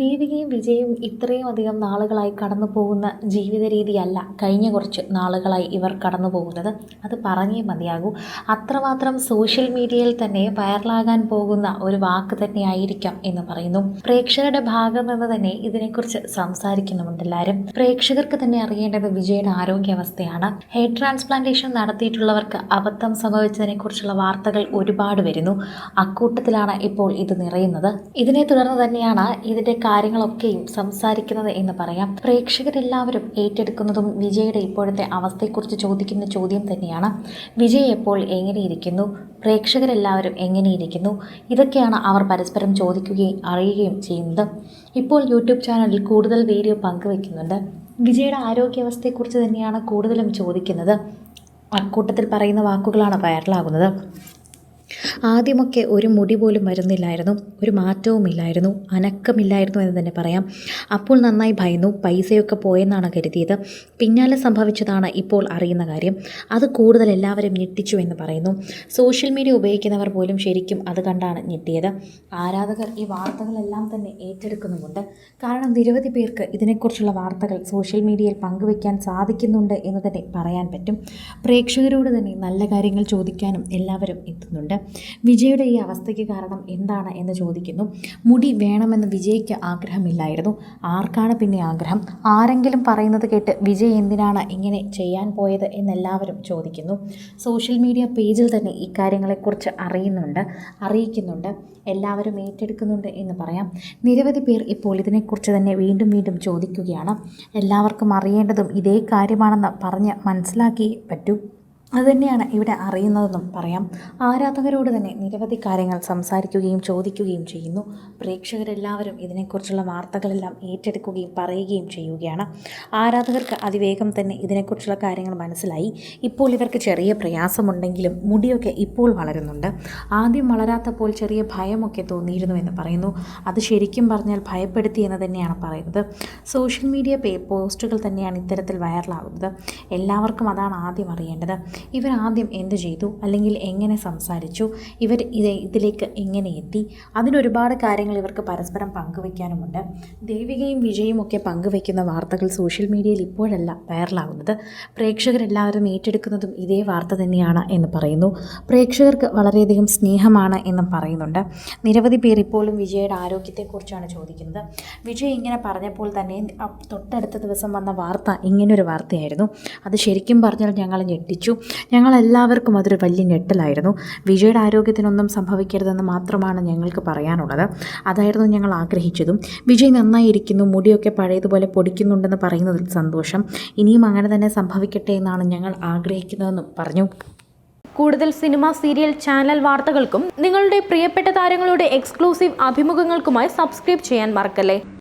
ദീപികയും വിജയും ഇത്രയും അധികം നാളുകളായി കടന്നു പോകുന്ന ജീവിത രീതിയല്ല കഴിഞ്ഞ കുറച്ച് നാളുകളായി ഇവർ കടന്നു പോകുന്നത്. അത് പറഞ്ഞേ മതിയാകൂ. അത്രമാത്രം സോഷ്യൽ മീഡിയയിൽ തന്നെ വൈറലാകാൻ പോകുന്ന ഒരു വാക്ക് തന്നെയായിരിക്കാം എന്ന് പറയുന്നു. പ്രേക്ഷകരുടെ ഭാഗം നിന്ന് തന്നെ ഇതിനെക്കുറിച്ച് സംസാരിക്കുന്നുമുണ്ട് എല്ലാവരും. പ്രേക്ഷകർക്ക് തന്നെ അറിയേണ്ടത് വിജയുടെ ആരോഗ്യാവസ്ഥയാണ്. ഹെയർ ട്രാൻസ്പ്ലാന്റേഷൻ നടത്തിയിട്ടുള്ളവർക്ക് അബദ്ധം സംഭവിച്ചതിനെക്കുറിച്ചുള്ള വാർത്തകൾ ഒരുപാട് വരുന്നു. അക്കൂട്ടത്തിലാണ് ഇപ്പോൾ ഇത് നിറയുന്നത്. ഇതിനെ തുടർന്ന് തന്നെയാണ് ഇതിന്റെ കാര്യങ്ങളൊക്കെയും സംസാരിക്കുന്നത് എന്ന് പറയാം. പ്രേക്ഷകരെല്ലാവരും ഏറ്റെടുക്കുന്നതും വിജയുടെ ഇപ്പോഴത്തെ അവസ്ഥയെക്കുറിച്ച് ചോദിക്കുന്ന ചോദ്യം തന്നെയാണ്. വിജയ് എപ്പോൾ എങ്ങനെയിരിക്കുന്നു? പ്രേക്ഷകരെല്ലാവരും എങ്ങനെയിരിക്കുന്നു? ഇതൊക്കെയാണ് അവർ പരസ്പരം ചോദിക്കുകയും അറിയുകയും ചെയ്യുന്നത്. ഇപ്പോൾ യൂട്യൂബ് ചാനലിൽ കൂടുതൽ വീഡിയോ പങ്കുവെക്കുന്നുണ്ട് വിജയുടെ ആരോഗ്യാവസ്ഥയെക്കുറിച്ച് തന്നെയാണ് കൂടുതലും ചോദിക്കുന്നത്. അക്കൂട്ടത്തിൽ പറയുന്ന വാക്കുകളാണ് വൈറലാകുന്നത്. ആദ്യമൊക്കെ ഒരു മുടി പോലും വരുന്നില്ലായിരുന്നു ഒരു മാറ്റവുമില്ലായിരുന്നു അനക്കമില്ലായിരുന്നു എന്ന് തന്നെ പറയാം. അപ്പോൾ നന്നായി ഭയന്നു പൈസയൊക്കെ പോയെന്നാണ് കരുതിയത്. പിന്നാലെ സംഭവിച്ചതാണ് ഇപ്പോൾ അറിയുന്ന കാര്യം. അത് കൂടുതൽ എല്ലാവരും ഞെട്ടിച്ചു എന്ന് പറയുന്നു. സോഷ്യൽ മീഡിയ ഉപയോഗിക്കുന്നവർ പോലും ശരിക്കും അത് കണ്ടാണ് ഞെട്ടിയത്. ആരാധകർ ഈ വാർത്തകളെല്ലാം തന്നെ ഏറ്റെടുക്കുന്നുമുണ്ട്. കാരണം നിരവധി പേർക്ക് ഇതിനെക്കുറിച്ചുള്ള വാർത്തകൾ സോഷ്യൽ മീഡിയയിൽ പങ്കുവയ്ക്കാൻ സാധിക്കുന്നുണ്ട് എന്ന് തന്നെ പറയാൻ പറ്റും. പ്രേക്ഷകരോട് തന്നെ നല്ല കാര്യങ്ങൾ ചോദിക്കാനും എല്ലാവരും എത്തുന്നുണ്ട്. വിജയുടെ ഈ അവസ്ഥയ്ക്ക് കാരണം എന്താണ് എന്ന് ചോദിക്കുന്നു. മുടി വേണമെന്ന് വിജയ്ക്ക് ആഗ്രഹമില്ലായിരുന്നു. ആർക്കാണ് പിന്നെ ആഗ്രഹം? ആരെങ്കിലും പറയുന്നത് കേട്ട് വിജയ് എന്തിനാണ് ഇങ്ങനെ ചെയ്യാൻ പോയത് എന്നെല്ലാവരും ചോദിക്കുന്നു. സോഷ്യൽ മീഡിയ പേജിൽ തന്നെ ഇക്കാര്യങ്ങളെക്കുറിച്ച് അറിയുന്നുണ്ട് അറിയിക്കുന്നുണ്ട്. എല്ലാവരും ഏറ്റെടുക്കുന്നുണ്ട് എന്ന് പറയാം. നിരവധി പേർ ഇപ്പോൾ ഇതിനെക്കുറിച്ച് തന്നെ വീണ്ടും വീണ്ടും ചോദിക്കുകയാണ്. എല്ലാവർക്കും അറിയേണ്ടതും ഇതേ കാര്യമാണെന്ന് പറഞ്ഞ് മനസ്സിലാക്കി പറ്റൂ. അതുതന്നെയാണ് ഇവിടെ അറിയുന്നതെന്നും പറയാം. ആരാധകരോട് തന്നെ നിരവധി കാര്യങ്ങൾ സംസാരിക്കുകയും ചോദിക്കുകയും ചെയ്യുന്നു. പ്രേക്ഷകരെല്ലാവരും ഇതിനെക്കുറിച്ചുള്ള വാർത്തകളെല്ലാം ഏറ്റെടുക്കുകയും പറയുകയും ചെയ്യുകയാണ്. ആരാധകർക്ക് അതിവേഗം തന്നെ ഇതിനെക്കുറിച്ചുള്ള കാര്യങ്ങൾ മനസ്സിലായി. ഇപ്പോൾ ഇവർക്ക് ചെറിയ പ്രയാസമുണ്ടെങ്കിലും മുടിയൊക്കെ ഇപ്പോൾ വളരുന്നുണ്ട്. ആദ്യം വളരാത്തപ്പോൾ ചെറിയ ഭയമൊക്കെ തോന്നിയിരുന്നു എന്ന് പറയുന്നു. അത് ശരിക്കും പറഞ്ഞാൽ ഭയപ്പെടുത്തി എന്ന് തന്നെയാണ് പറയുന്നത്. സോഷ്യൽ മീഡിയ പോസ്റ്റുകൾ തന്നെയാണ് ഇത്തരത്തിൽ വൈറലാകുന്നത് എല്ലാവർക്കും അതാണ് ആദ്യം അറിയേണ്ടത്. ഇവർ ആദ്യം എന്ത് ചെയ്തു? അല്ലെങ്കിൽ എങ്ങനെ സംസാരിച്ചു? ഇവർ ഇത് ഇതിലേക്ക് എങ്ങനെ എത്തി? അതിനൊരുപാട് കാര്യങ്ങൾ ഇവർക്ക് പരസ്പരം പങ്കുവയ്ക്കാനുമുണ്ട്. ദേവികയും വിജയും ഒക്കെ പങ്കുവയ്ക്കുന്ന വാർത്തകൾ സോഷ്യൽ മീഡിയയിൽ ഇപ്പോഴല്ല വൈറലാകുന്നത്. പ്രേക്ഷകരെല്ലാവരും ഏറ്റെടുക്കുന്നതും ഇതേ വാർത്ത തന്നെയാണ് എന്ന് പറയുന്നു. പ്രേക്ഷകർക്ക് വളരെയധികം സ്നേഹമാണ് എന്നും പറയുന്നുണ്ട്. നിരവധി പേർ ഇപ്പോഴും വിജയയുടെ ആരോഗ്യത്തെക്കുറിച്ചാണ് ചോദിക്കുന്നത്. വിജയ് ഇങ്ങനെ പറഞ്ഞപ്പോൾ തന്നെ തൊട്ടടുത്ത ദിവസം വന്ന വാർത്ത ഇങ്ങനൊരു വാർത്തയായിരുന്നു. അത് ശരിക്കും പറഞ്ഞാൽ ഞങ്ങൾ ഞെട്ടിച്ചു. ഞങ്ങളെല്ലാവർക്കും അതൊരു വലിയ ഞെട്ടലായിരുന്നു. വിജയുടെ ആരോഗ്യത്തിനൊന്നും സംഭവിക്കരുതെന്ന് മാത്രമാണ് ഞങ്ങൾക്ക് പറയാനുള്ളത്. അതായിരുന്നു ഞങ്ങൾ ആഗ്രഹിച്ചതും. വിജയ് നന്നായിരിക്കുന്നു മുടിയൊക്കെ പഴയതുപോലെ പൊടിക്കുന്നുണ്ടെന്ന് പറയുന്നതിൽ സന്തോഷം. ഇനിയും അങ്ങനെ തന്നെ സംഭവിക്കട്ടെ എന്നാണ് ഞങ്ങൾ ആഗ്രഹിക്കുന്നതെന്നും പറഞ്ഞു. കൂടുതൽ സിനിമ സീരിയൽ ചാനൽ വാർത്തകൾക്കും നിങ്ങളുടെ പ്രിയപ്പെട്ട താരങ്ങളുടെ എക്സ്ക്ലൂസീവ് അഭിമുഖങ്ങൾക്കുമായി സബ്സ്ക്രൈബ് ചെയ്യാൻ മറക്കല്ലേ?